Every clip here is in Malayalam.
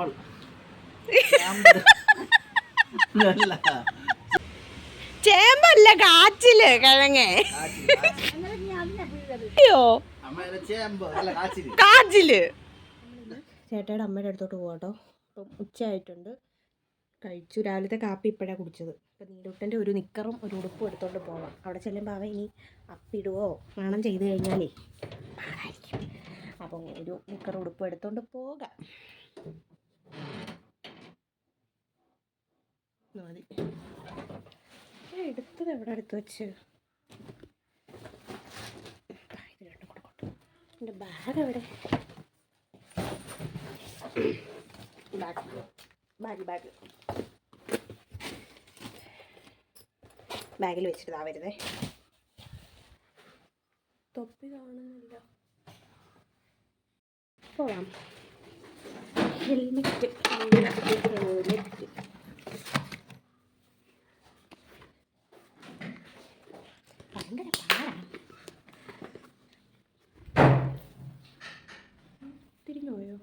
നമ്മൾ. ചേമ്പല്ല കാച്ചിൽ കിഴങ്ങേ. അയ്യോ. കാച്ചിൽ. ചേട്ടയുടെ അമ്മയുടെ അടുത്തോട്ട് പോകട്ടോ അപ്പം ഉച്ചയായിട്ടുണ്ട്. കഴിച്ചു. രാവിലത്തെ കാപ്പി ഇപ്പോഴാണ് കുടിച്ചത്. അപ്പം നീലൂട്ടന്റെ ഒരു നിക്കറും ഒരു ഉടുപ്പും എടുത്തോണ്ട് പോവാം. അവിടെ ചെല്ലുമ്പോൾ അവൻ ഇനി അപ്പിടുവോ? നാണം ചെയ്ത് കഴിഞ്ഞാലേ പാടായിരിക്കും. അപ്പം ഒരു നിക്കറും ഉടുപ്പും എടുത്തോണ്ട് പോകാം. മതി. എടുത്തത് എവിടെ എടുത്ത് വെച്ച്? എന്റെ ബാഗ് എവിടെ? ബാഗ് ബാഗ് ബാഗ് ബാഗിൽ വെച്ചിട്ട് ആ വരുന്നേ. തൊപ്പി കാണുന്നില്ല. പോവാം. ഹെൽമെറ്റ്. ഹെൽമെറ്റ് ഭയങ്കര പാടാണ് തിരിഞ്ഞു പോയോ?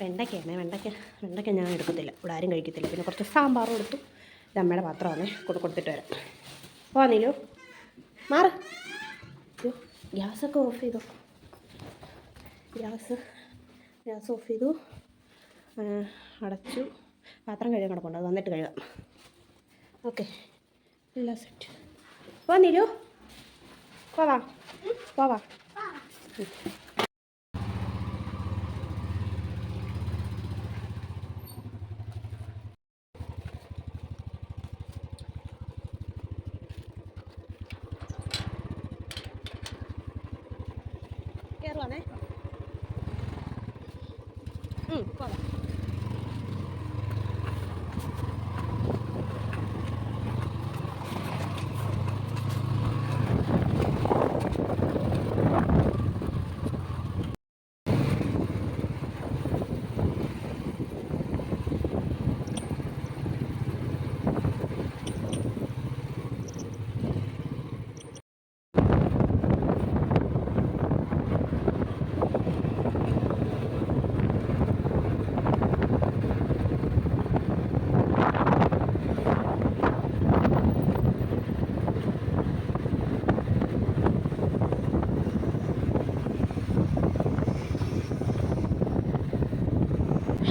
വെണ്ടയ്ക്ക വെണ്ടയ്ക്ക ഞാൻ എടുക്കത്തില്ല. ഇവിടെ ആരും കഴിക്കത്തില്ല. പിന്നെ കുറച്ച് സാമ്പാർ എടുത്തു. ഇത് അമ്മയുടെ പാത്രമാണ്. കൊടു കൊടുത്തിട്ട് വരാം. പോന്നില്ലോ മാറ്. ഗ്യാസൊക്കെ ഓഫ് ചെയ്തോ. ഗ്യാസ് ഗ്യാസ് ഓഫ് ചെയ്തു. അടച്ചു. പാത്രം കഴുകാൻ കിടപ്പുണ്ട്. അത് വന്നിട്ട് കഴുകാം. ഓക്കെ. എല്ലാം സെറ്റ് വന്നിരു പോവാ പോവാ. കയറുവാണേ 过来。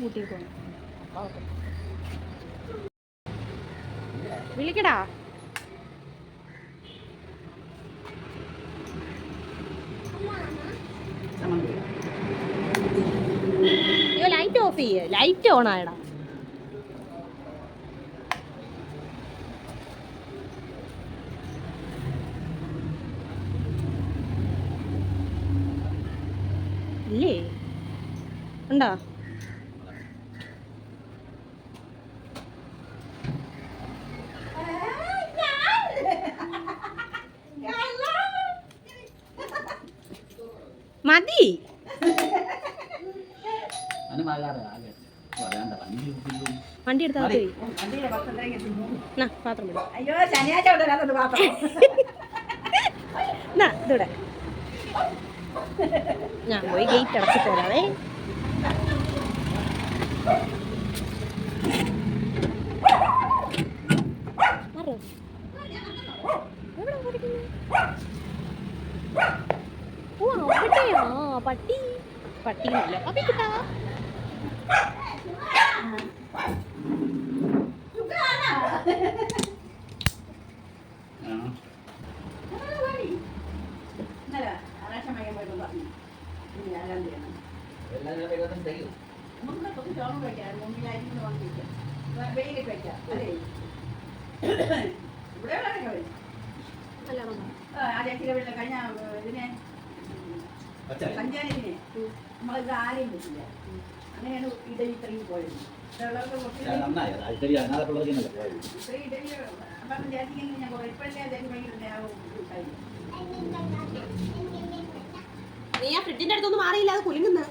കൂട്ടിയിട്ട് വിളിക്കടാ. അയ്യോ ലൈറ്റ് ഓഫ് ചെയ്യേ. ലൈറ്റ് ഓൺ ആയടാ. ഇല്ലേ? ഉണ്ടോ മതി അതിന് മഴക്കാറ് ആകെ വരാണ്ട വണ്ടി ഇരിക്കുന്നു. വണ്ടി എടുത്താൽ പാത്രം അയ്യോ ശനിയാഴ്ച ഇതൂടെ ഞാൻ പോയി ഗേറ്റ് അടച്ചിട്ട് വരാവേ പട്ടി പട്ടി പോയിരിക്കുന്നെ? ഓ അവിടെയാ പട്ടി. പട്ടിന്നല്ല കഴിഞ്ഞ ഏ, ഇതിനെ പച്ചരി സഞ്ചാരത്തിനെ നമ്മളിത് ആരെയും പറ്റില്ല അങ്ങനെയാണ് ഇടയിൽ ഇത്രയും പോയത് നീ ആ ഫ്രിഡ്ജിന്റെ അടുത്തൊന്നും മാറിയില്ല അത് കുലുങ്ങുന്നു.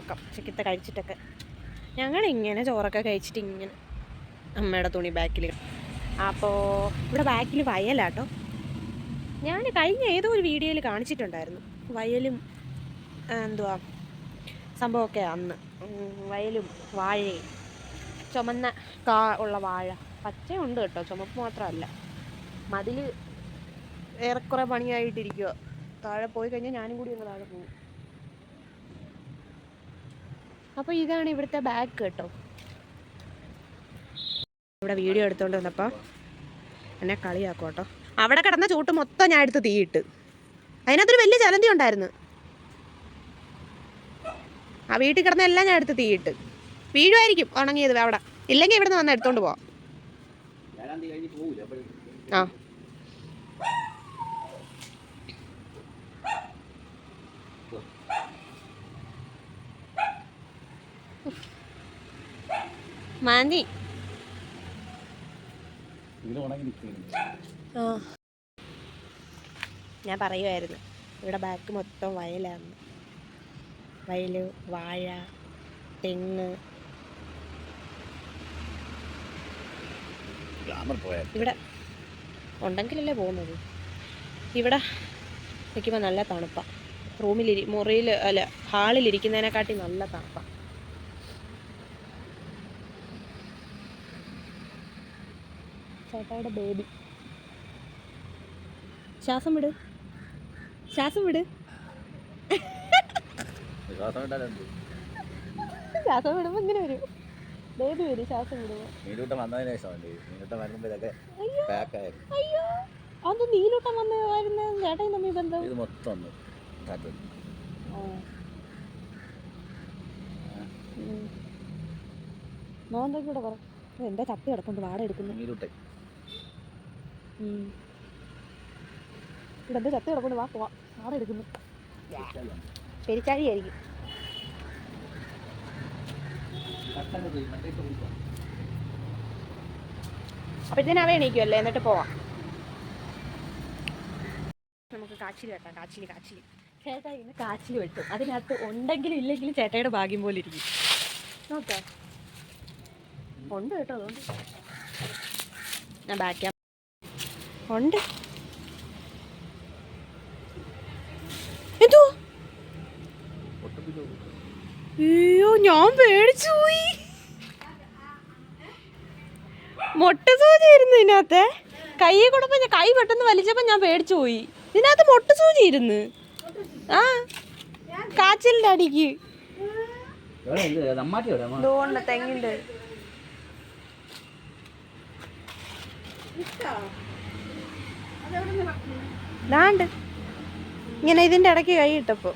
ഉറക്കം ഉച്ചക്കത്തെ കഴിച്ചിട്ടൊക്കെ. ഞങ്ങൾ ഇങ്ങനെ ചോറൊക്കെ കഴിച്ചിട്ട് ഇങ്ങനെ അമ്മയുടെ തുണി ബാക്കിൽ അപ്പോൾ ഇവിടെ ബാക്കിൽ വയലാട്ടോ. ഞാൻ കഴിഞ്ഞ ഏതോ ഒരു വീഡിയോയിൽ കാണിച്ചിട്ടുണ്ടായിരുന്നു. വയലും എന്തുവാ സംഭവമൊക്കെ അന്ന്. വയലും വാഴയും ചുമന്ന കാ ഉള്ള വാഴ. പച്ചയുണ്ട് കേട്ടോ ചുമപ്പ് മാത്രമല്ല. മതിൽ ഏറെക്കുറെ പണിയായിട്ടിരിക്കുക താഴെ പോയി കഴിഞ്ഞാൽ ഞാനും കൂടി ഒന്ന് താഴെ പോകും. അപ്പോൾ ഇതാണ് ഇവിടുത്തെ ബാഗ് കേട്ടോ. ഇവിടെ വീഡിയോ എടുത്തോണ്ട് വന്നപ്പോൾ എന്നെ കളിയാക്കും കേട്ടോ. അവിടെ കിടന്ന ചൂട്ട് മൊത്തം ഞാൻ എടുത്ത് തീയിട്ട് അതിനകത്തൊരു വലിയ ചലന്തി ഉണ്ടായിരുന്നു. ആ വീട്ടിൽ കിടന്ന എല്ലാം ഞാൻ എടുത്ത് തീയിട്ട് വീഴുമായിരിക്കും ഉണങ്ങിയത് അവിടെ. ഇല്ലെങ്കിൽ ഇവിടുന്ന് വന്ന് എടുത്തോണ്ട് പോവാം. ആ. ആ. ഞാൻ പറയുമായിരുന്നു ഇവിടെ ബാക്ക് മൊത്തം വയലാണ്. വയൽ വാഴ തെങ്ങ്. ഇവിടെ ഉണ്ടെങ്കിലല്ലേ പോകുന്നത്. ഇവിടെ നിൽക്കുമ്പോൾ നല്ല തണുപ്പാണ് റൂമിലിരി മുറിയിൽ അല്ല ഹാളിലിരിക്കുന്നതിനെക്കാട്ടി നല്ല തണുപ്പാണ് ചേട്ടായുടെ ബേബി ശ്വാസം വിട്. ശ്വാസം വിട്. ശ്വാസം വിടുമ്പോ ഇങ്ങനെ വരും. ബേബി വരും ശ്വാസം വിടുമ്പോ. നീലൂട്ടം വന്നതിന് ശേഷം ഉണ്ട് നീലൂട്ടം വരുമ്പോൾ ഇതൊക്കെ പാക്കായിരുന്നു അയ്യോ. അത് നീലൂട്ടം വന്ന് വരുന്ന ചേട്ടൻ തമ്മിൽ ബന്ധം? ഇത് മൊത്തം ഒന്ന് കൂടെ പറ? എന്താ ചത്തി കിടക്കൊണ്ട് വാട എടുക്കുന്നു. നീലൂട്ടൻ. ഇവിടെ എന്താ ചപ്പി കിടക്കൊണ്ട് വാ പോവാ. വാട എടുക്കുന്നു. പെരിച്ചാഴി ആയിരിക്കും അപ്പോഴത്തേനും അവ എണീക്കുമല്ലേ എന്നിട്ട് പോവാം. നമുക്ക് കാച്ചിൽ വെട്ടാം കാച്ചിൽ കാച്ചിൽ ചേട്ടാ ഇന്ന് കാച്ചിൽ വെട്ടും. അതിനകത്ത് ഉണ്ടെങ്കിലും ഇല്ലെങ്കിലും ചേട്ടയുടെ ഭാഗ്യം പോലെ ഇരിക്കും. നോക്കാം. ഉണ്ട് കേട്ടോ അതുകൊണ്ട്. ഞാൻ ബാക്ക് ഉണ്ട്. എന്തോ അയ്യോ ഞാൻ പേടിച്ചു പോയി. മൊട്ട സൂചി ഇരുന്നു ഇതിനകത്തെ. കൈയെ കൊടുപ്പോ ഞാൻ കൈ പെട്ടെന്ന് വലിച്ചപ്പോ ഞാൻ പേടിച്ചു പോയി. ഇതിനകത്ത് മൊട്ട സൂചി ഇരുന്ന് ആ കാച്ചിലിന്റെ അടിക്ക്. എവിടെ ഇത് നമ്മാട്ടി എവിടെ അമ്മ ഇതുകൊണ്ട് തെങ്ങിന്റെ ദാണ്ട്. ഇങ്ങനെ ഇതിന്റെ ഇടയ്ക്ക് കൈ ഇട്ടപ്പോ.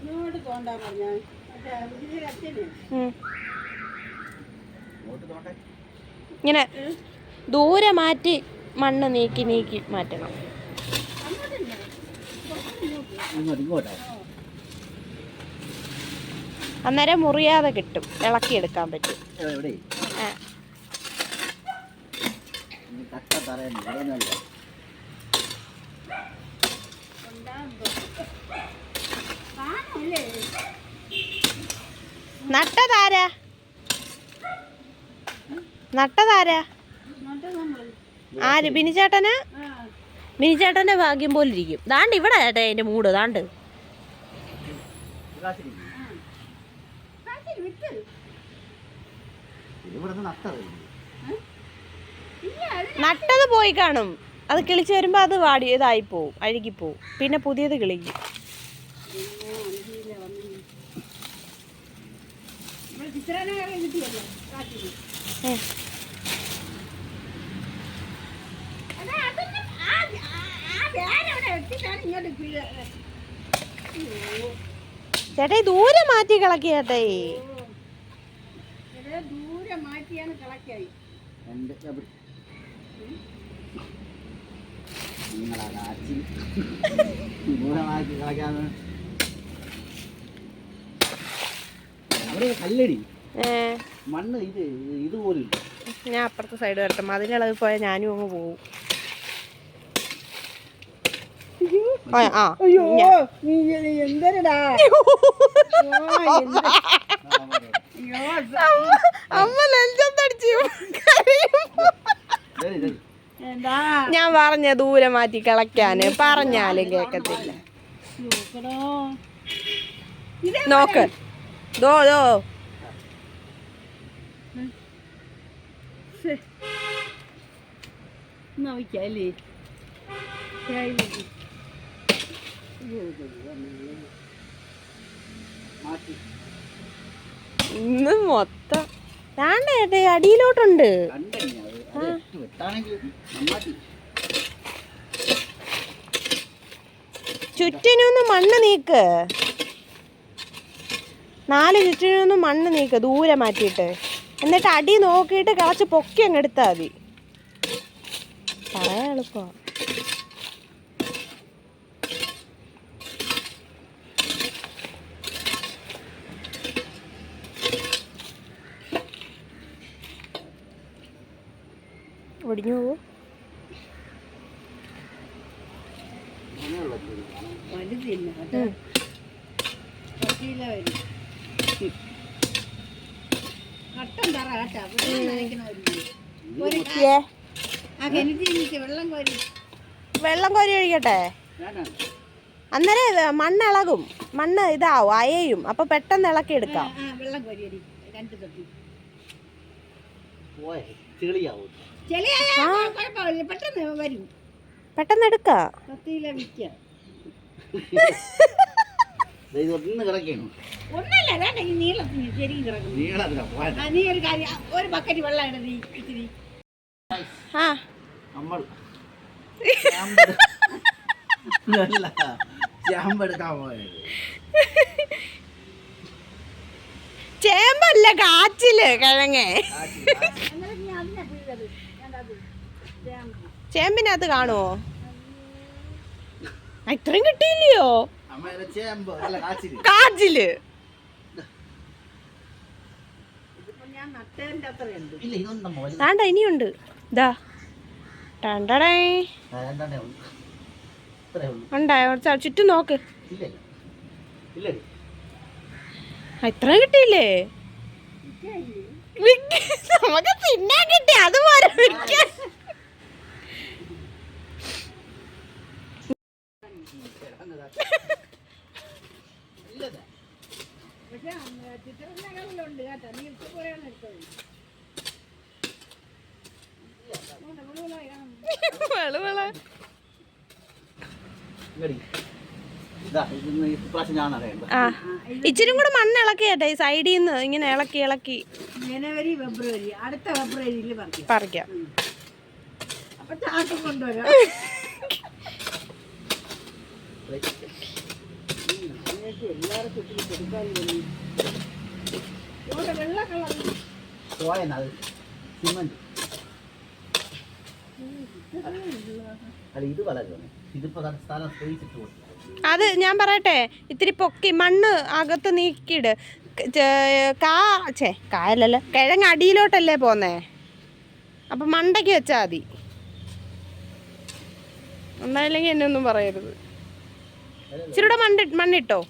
ഇങ്ങോട്ട് തോണ്ടാ പറഞ്ഞ മറ്റേ അച്ഛന് ഉം. ഇങ്ങോട്ട് നോട്ടെ ഇങ്ങനെ ദൂരെ മാറ്റി മണ്ണ് നീക്കി നീക്കി മാറ്റണം. അന്നേരം മുറിയാതെ കിട്ടും. ഇളക്കി എടുക്കാൻ പറ്റും. എവിടെ? ആ. ഇനി കട്ട തറയുന്നു ഇവിടെയൊന്നുമല്ല കാണല്ലേ നട്ടതാരാ? നട്ടതാരാ? ആര്? ബിനിച്ചേട്ടന് ആ ബിനിച്ചേട്ടന്റെ ഭാഗ്യം പോലെ ഇരിക്കും. ദാണ്ട് ഇവിടെ ചേട്ടാ അതിന്റെ മൂട് ദാണ്ട്. നട്ടത് പോയി കാണും. അത് കിളിച്ച് വരുമ്പോൾ അത് വാടി ഇതായി പോവും അഴുകി പോവും. പിന്നെ പുതിയത് കിളിക്കും. ചേട്ടാ ദൂരെ മാറ്റി കളക്കി ചേട്ടേ ഇത് ദൂരെ മാറ്റിയാണ് കളക്കായി. മണ്ണ് ഇത് ഇതുപോലെ ഞാൻ അപ്പുറത്തെ സൈഡ് വരട്ടെ. മതിലിളകി പോയാൽ ഞാനും അങ്ങ് പോവും. അയ്യോ എന്തരടാ? അമ്മ. ഞാൻ പറഞ്ഞ ദൂരെ മാറ്റി കളക്കാന് പറഞ്ഞാലും കേക്കത്തില്ല. നോക്ക്. ദോ ദോ. ഇന്ന് മൊത്തം. ചേട്ടേ അടിയിലോട്ടുണ്ട്. ചുറ്റിനൊന്ന് മണ്ണ് നീക്ക്. നാല് ചുറ്റിനൊന്ന് മണ്ണ് നീക്ക് ദൂരെ മാറ്റിയിട്ട്. എന്നിട്ട് അടി നോക്കിയിട്ട് കളച്ച് പൊക്കി അങ്ങ് എടുത്താൽ മതി. പറയാ എളുപ്പമാണ് ഒടിഞ്ഞു പോകും അങ്ങനെയുള്ള ജോലി കാണാൻ. വലുതില്ല കേട്ടോ പത്തിയില വരും കട്ടൻ തറ പോവും വെള്ളം കോരി വെള്ളം കോരി ഒഴിക്കട്ടെ? അന്നേരം മണ്ണ് ഇളകും. മണ്ണ് ഇതാവും അയയും. അപ്പൊ പെട്ടെന്ന് ഇളക്കി എടുക്കാം. ആ, വെള്ളം കോരി രണ്ട് തൊട്ടി. ചെളിയാവും പെട്ടെന്ന് വരും. പെട്ടെന്ന് എടുക്കാം. പത്തിയില വിൽക്കാം ദേ ഇത് ഒന്ന് കിടക്കണം. ഒന്നല്ല വേണ്ട ഈ നീളത്തിന് ശരിക്കും കിടക്കുന്നു. നീളത്തില പോയ ആ, നീ ഒരു കാര്യം ഒരു ബക്കറ്റ് വെള്ളം ഇടതി ഇത്തിരി. ആ. നമ്മൾ ചാമ്പെടു- അല്ല ചാമ്പെടുക്കാൻ പോയത്. ചേമ്പല്ല കാച്ചിൽ കിഴങ്ങേ. ചേമ്പിനകത്ത് കാണുമോ ഇത്രയും കിട്ടിയില്ലയോ? കാജിൽ ചേമ്പ് അല്ല കാച്ചിൽ. കാച്ചിൽ. ഇതിപ്പോ ഞാൻ നട്ടേന്റെ അത്രയുണ്ട്. ഇല്ല ഇതൊന്നും വലുത് വേണ്ട ഇനിയുണ്ട്. ഇതാ ടണ്ടടേ. ഉണ്ടായോ ചുറ്റും നോക്ക്. ഇത്ര കിട്ടിയില്ലേ. നമുക്ക് തിന്നാൻ കിട്ടി. അതുപോലെ വിൽക്കാൻ പക്ഷെ ചിത്രനഗറിലുണ്ട് കേട്ടോ നീ ഇപ്പൊ പോയാണ് എടുത്തത്. ഇച്ചിരി കൂടെ മണ്ണ് ഇളക്കിയാട്ടെ ഈ സൈഡിൽ നിന്ന് ഇങ്ങനെ ഇളക്കി ഇളക്കി. ജനുവരി ഫെബ്രുവരി അടുത്ത ഫെബ്രുവരി പറിക്കാം. പറിക്കാം. അപ്പൊ ചാക്ക് കൊണ്ടുവരാം. വേണ്ടി സിമന്റ് അല്ല ഇത് അത് ഞാൻ പറയട്ടെ ഇത്തിരി പൊക്കി മണ്ണ് അകത്ത് നീക്കിയിട്. കാ ചേ കായലല്ല കിഴങ്ങ് അടിയിലോട്ടല്ലേ പോന്നേ? അപ്പൊ മണ്ടയ്ക്ക് വെച്ചാൽ മതി. എന്നായില്ലെങ്കിൽ എന്നെ ഒന്നും പറയരുത്. ഇച്ചിരൂടെ മണ്ണ് മണ്ണിട്ടോ?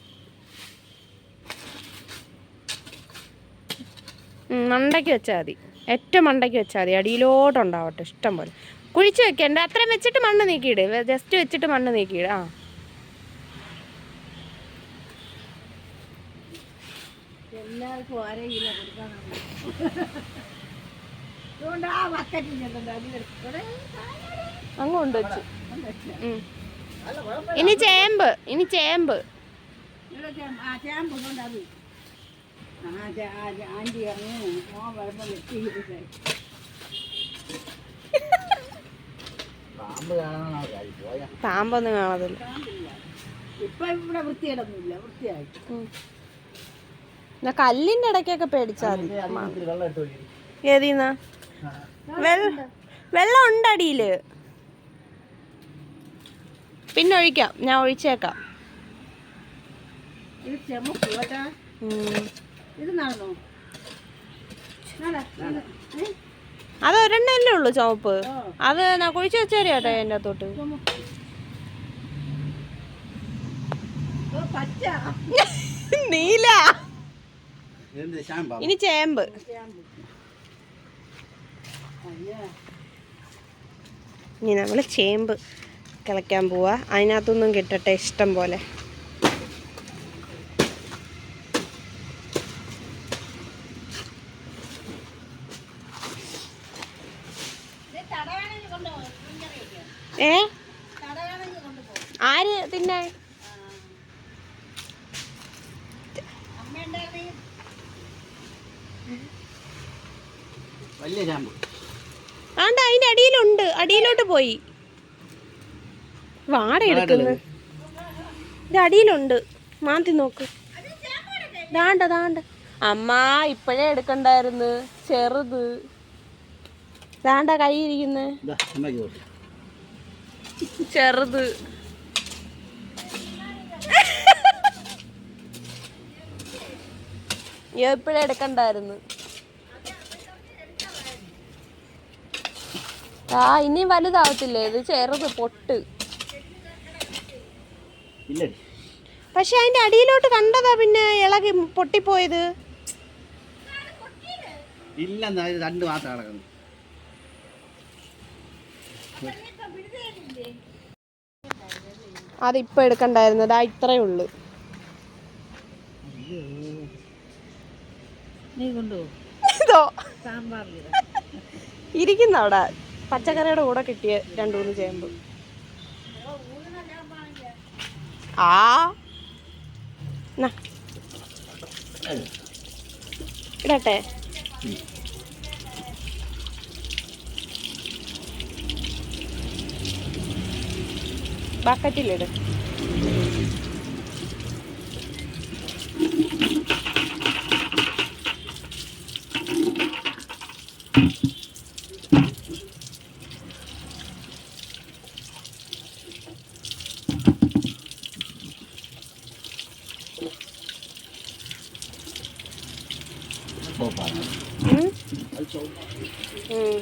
മണ്ടയ്ക്ക് വെച്ചാൽ മതി. ഏറ്റവും മണ്ടയ്ക്ക് വെച്ചാൽ മതി. അടിയിലോട്ടുണ്ടാവട്ടെ ഇഷ്ടം പോലെ. കുഴിച്ച് വെക്കണ്ട. അത്രയും വെച്ചിട്ട് മണ്ണ് നീക്കിയിട്. ജസ്റ്റ് വെച്ചിട്ട് മണ്ണ് നീക്കിയിട്. ആ. എല്ലാവർക്കും അതുകൊണ്ട് ആ അങ്ങ് കൊണ്ടുവച്ചു ഉം. ഇനി ചേമ്പ് ഇനി ചേമ്പ്. ചേമ്പ് കൊണ്ടാ ആന്റി ഇറങ്ങി. മോൻ വരുമ്പോൾ വെട്ടി പാമ്പ് കാണാനാണ് കാര്യം പോയാ. പാമ്പൊന്നും കാണത്തില്ല. ഇപ്പൊ ഇവിടെ വൃത്തിയിടൊന്നുമില്ല വൃത്തിയായി. കല്ലിന്റെ ഇടയ്ക്കൊക്കെ പേടിച്ചാൽ ഏതീന്നാ? വെള്ളം ഉണ്ട് അടിയിൽ. പിന്നെ ഒഴിക്കാം. ഞാൻ ഒഴിച്ചേക്കാം. ഇത് ചെമ്മ. ഇത് നടന്നോ? അത് ഒരെണ്ണല്ലേ ഉള്ളു ചുവപ്പ്? അത് ഞാൻ കുഴിച്ച് വെച്ചേരി കേട്ടോ എന്റെ അകത്തോട്ട്. ഓ പച്ച. നീല. ഇനി ചേമ്പ്. ഇനി നമ്മൾ ചേമ്പ് കിളയ്ക്കാൻ പോവാ. അതിനകത്തൊന്നും കിട്ടട്ടെ ഇഷ്ടം പോലെ ഇത് തടവേണമെങ്കിൽ കൊണ്ടുപോകും കുഞ്ഞറിയൊക്കെ ഏ തടവേണമെങ്കിൽ കൊണ്ടുപോകും ആര് തിന്നെ അമ്മ ഉണ്ടായിരുന്നെങ്കിൽ വലിയ ശാമ്പു ആണ്ട് അതിന്റെ അടിയിലുണ്ട് അടിയിലോട്ട് പോയി വാട എടുക്കുന്നത് ഇത് അടിയിലുണ്ട്. മാന്തി നോക്ക്. ദാണ്ട ദാണ്ട. അമ്മ ഇപ്പോഴേ എടുക്കണ്ടായിരുന്നു. ചെറുത്. ദാണ്ട കൈ ഇരിക്കുന്നെ. ഇതാ അമ്മയ്ക്ക് കൊടുത്തു ചെറുത്. എപ്പോഴും എടുക്കണ്ടായിരുന്നു. ആ ഇനിയും വലുതാവത്തില്ലേ? ഇത് ചെറുത് പൊട്ട്. ഇല്ലടി പക്ഷെ അതിന്റെ അടിയിലോട്ട് കണ്ടതാ പിന്നെ ഇളകി പൊട്ടിപ്പോയത്. ഇല്ല രണ്ട് മാത്രം കിടക്കുന്നു അതിപ്പോ എടുക്കണ്ടായിരുന്നു. ദാ ഇത്രേ ഉള്ളു. ഇതോ. ഇരിക്കുന്ന അവിടെ പച്ചക്കറിയുടെ കൂടെ കിട്ടിയ രണ്ടു മൂന്ന് ചേമ്പ്. ആ. ഇടട്ടെ. ബക്കറ്റിലിട് സോപ്പാണ് ഉം. അത് ചുവപ്പാ. ഉം.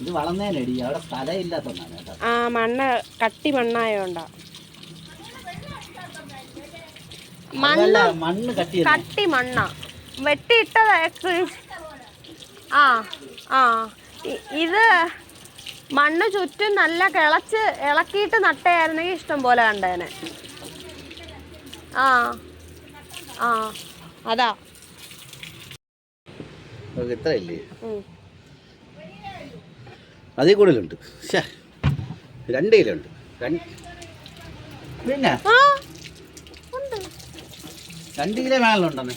ഇത് വളർന്നേനടി അവിടെ സ്ഥലം ഇല്ലാത്തതാണ് കേട്ടോ. ആ മണ്ണ് കട്ടി മണ്ണായോണ്ടാ. മണ്ണ് മണ്ണ് കട്ടി കട്ടി മണ്ണാ. വെട്ടിയിട്ടത് ആ ആ. ഇത് മണ്ണ് ചുറ്റും നല്ല കിളച്ച് ഇളക്കിയിട്ട് നട്ടയായിരുന്നെങ്കിൽ ഇഷ്ടം പോലെ കണ്ടേനെ. ആ ആ. അതാ. ഇത്ര ഇല്ലേ ഉം. അതിൽ കൂടുതലുണ്ട്. രണ്ട് കിലോ ഉണ്ട് രണ്ട് പിന്നെ രണ്ട് കിലോ മേളുണ്ടെന്ന്